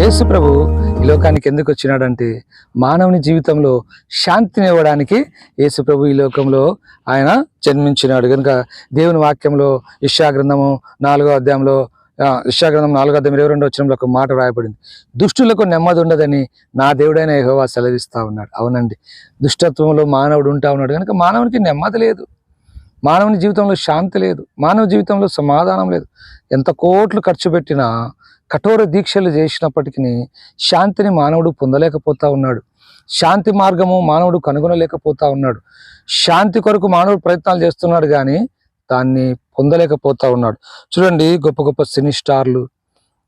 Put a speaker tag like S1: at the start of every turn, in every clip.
S1: యేసు ప్రభు ఈ లోకానికి ఎందుకు వచ్చినాడంటే మానవుని జీవితంలో శాంతిని ఇవ్వడానికి యేసు ప్రభు ఈ లోకంలో ఆయన జన్మించినాడు. కనుక దేవుని వాక్యంలో ఇష్యాగ్రంథము నాలుగో అధ్యాయంలో ఇష్యాగ్రంథం నాలుగో అధ్యాయం ఇరవై రెండో వచ్చినంలో ఒక మాట రాయబడింది దుష్టులకు నెమ్మది ఉండదని నా దేవుడైన యహోవా సెలవిస్తూ ఉన్నాడు. అవునండి. దుష్టత్వంలో మానవుడు ఉంటా ఉన్నాడు. కనుక మానవునికి నెమ్మది లేదు. మానవుని జీవితంలో శాంతి లేదు. మానవ జీవితంలో సమాధానం లేదు. ఎంత కోట్లు ఖర్చు పెట్టినా కఠోర దీక్షలు చేసినప్పటికీ శాంతిని మానవుడు పొందలేకపోతా ఉన్నాడు. శాంతి మార్గము మానవుడు కనుగొనలేకపోతా ఉన్నాడు. శాంతి కొరకు మానవుడు ప్రయత్నాలు చేస్తున్నాడు కానీ దాన్ని పొందలేకపోతా ఉన్నాడు. చూడండి గొప్ప గొప్ప సినీ స్టార్లు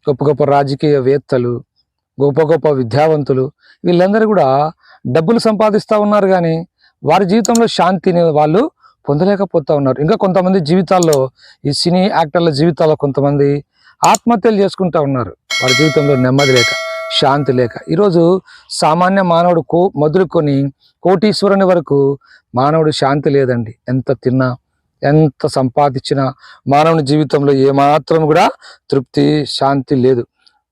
S1: గొప్ప గొప్ప రాజకీయవేత్తలు గొప్ప గొప్ప విద్యావంతులు వీళ్ళందరూ కూడా డబ్బులు సంపాదిస్తూ ఉన్నారు కానీ వారి జీవితంలో శాంతిని వాళ్ళు పొందలేకపోతా ఉన్నారు. ఇంకా కొంతమంది జీవితాల్లో ఈ సినీ యాక్టర్ల జీవితాల్లో కొంతమంది ఆత్మహత్యలు చేసుకుంటూ ఉన్నారు. వారి జీవితంలో నెమ్మది లేక శాంతి లేక. ఈరోజు సామాన్య మానవుడు కో మొదలుకొని కోటీశ్వరుని వరకు మానవుడు శాంతి లేదండి. ఎంత తిన్నా ఎంత సంపాదించినా మానవుని జీవితంలో ఏమాత్రం కూడా తృప్తి శాంతి లేదు.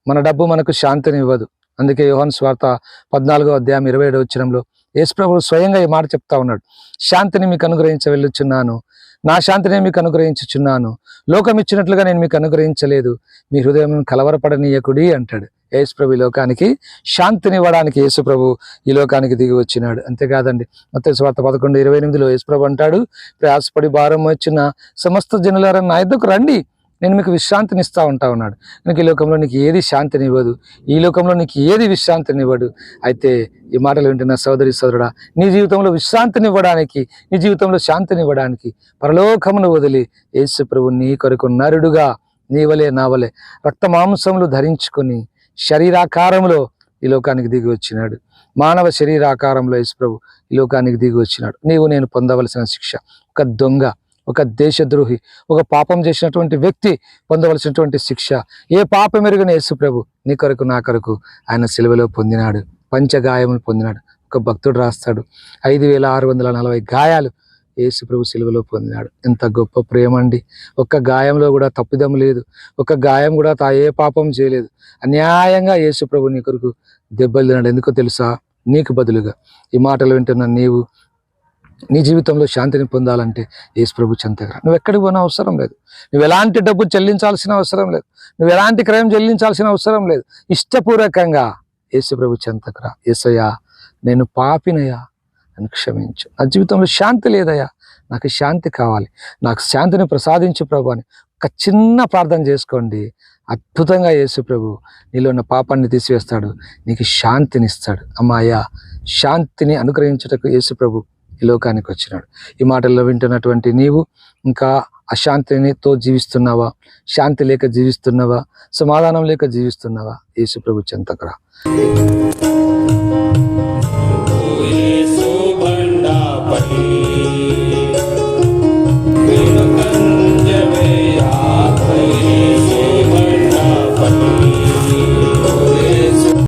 S1: మన డబ్బు మనకు శాంతిని ఇవ్వదు. అందుకే యోహన్ స్వార్త పద్నాలుగో అధ్యాయం ఇరవై ఏడవ వచ్చినంలో యేసుప్రభుడు స్వయంగా ఈ మాట చెప్తా ఉన్నాడు. శాంతిని మీకు అనుగ్రహించ వెళ్ళొచ్చున్నాను. నా శాంతిని మీకు అనుగ్రహించుచున్నాను. లోకం ఇచ్చినట్లుగా నేను మీకు అనుగ్రహించలేదు. మీ హృదయం కలవరపడనీయకుడి అంటాడు. యేసుప్రభు ఈ లోకానికి శాంతిని ఇవ్వడానికి యేసుప్రభు ఈ లోకానికి దిగి వచ్చినాడు. అంతేకాదండి. మొత్తం స్వార్థ పదకొండు ఇరవై ఎనిమిదిలో యేసుప్రభు అంటాడు ప్రయాసపడి భారం వచ్చిన సమస్త జనులారా నా ఎద్దుకు రండి. నేను మీకు విశ్రాంతిని ఇస్తా ఉంటా ఉన్నాడు. నీకు ఈ లోకంలో నీకు ఏది శాంతిని ఇవ్వదు ఈ లోకంలో నీకు ఏది విశ్రాంతినివ్వడు. అయితే ఈ మాటలు వింటున్న సోదరి సోదరుడా నీ జీవితంలో విశ్రాంతినివ్వడానికి నీ జీవితంలో శాంతిని ఇవ్వడానికి పరలోకమును వదిలి యేసు ప్రభు నీ కొరకు నరుడుగా నీవలే నావలే రక్త మాంసములు ధరించుకొని శరీరాకారంలో ఈ లోకానికి దిగి వచ్చినాడు. మానవ శరీరాకారంలో యేసు ప్రభు ఈ లోకానికి దిగి వచ్చినాడు. నీవు నేను పొందవలసిన శిక్ష. ఒక దొంగ. ఒక దేశద్రోహి ఒక పాపం చేసినటువంటి వ్యక్తి పొందవలసినటువంటి శిక్ష. ఏ పాపం ఎరుగిన యేసు ప్రభు నీ కొరకు నా కొరకు ఆయన సిలువలో పొందినాడు. పంచగాయములు పొందినాడు. ఒక భక్తుడు రాస్తాడు. ఐదు వేల ఆరు వందల నలభై గాయాలు ఏసుప్రభు ప్రభు సిలువలో పొందినాడు. ఎంత గొప్ప ప్రేమ అండి ఒక్క గాయంలో కూడా తప్పిదం లేదు. ఒక గాయం కూడా తా ఏ పాపం చేయలేదు. అన్యాయంగా ఏసుప్రభు నీ కొరకు దెబ్బలు తిన్నాడు. ఎందుకో తెలుసా? నీకు బదులుగా. ఈ మాటలు వింటున్న నీవు నీ జీవితంలో శాంతిని పొందాలంటే యేసుప్రభు చెంత దగ్గర నువ్వు ఎక్కడికి పోయిన అవసరం లేదు. నువ్వు ఎలాంటి డబ్బు చెల్లించాల్సిన అవసరం లేదు. నువ్వు ఎలాంటి క్రయం చెల్లించాల్సిన అవసరం లేదు. ఇష్టపూర్వకంగా యేసుప్రభు చెంతకురా ఏసయ్యా నేను పాపినయ్యా అని క్షమించు. నా జీవితంలో శాంతి లేదయ్యా నాకు శాంతి కావాలి. నాకు శాంతిని ప్రసాదించు ప్రభు అని ఒక చిన్న ప్రార్థన చేసుకోండి. అద్భుతంగా యేసు ప్రభు నీలో ఉన్న పాపాన్ని తీసివేస్తాడు. నీకు శాంతిని ఇస్తాడు అమ్మాయ్యా శాంతిని అనుగ్రహించుటకు యేసు ప్రభు ఈ లోకానికి వచ్చినాడు. ఈ మాటల్లో వింటున్నటువంటి నీవు ఇంకా అశాంతినితో జీవిస్తున్నావా? శాంతి లేక జీవిస్తున్నావా? సమాధానం లేక జీవిస్తున్నావా? యేసు ప్రభు చెంతకురా.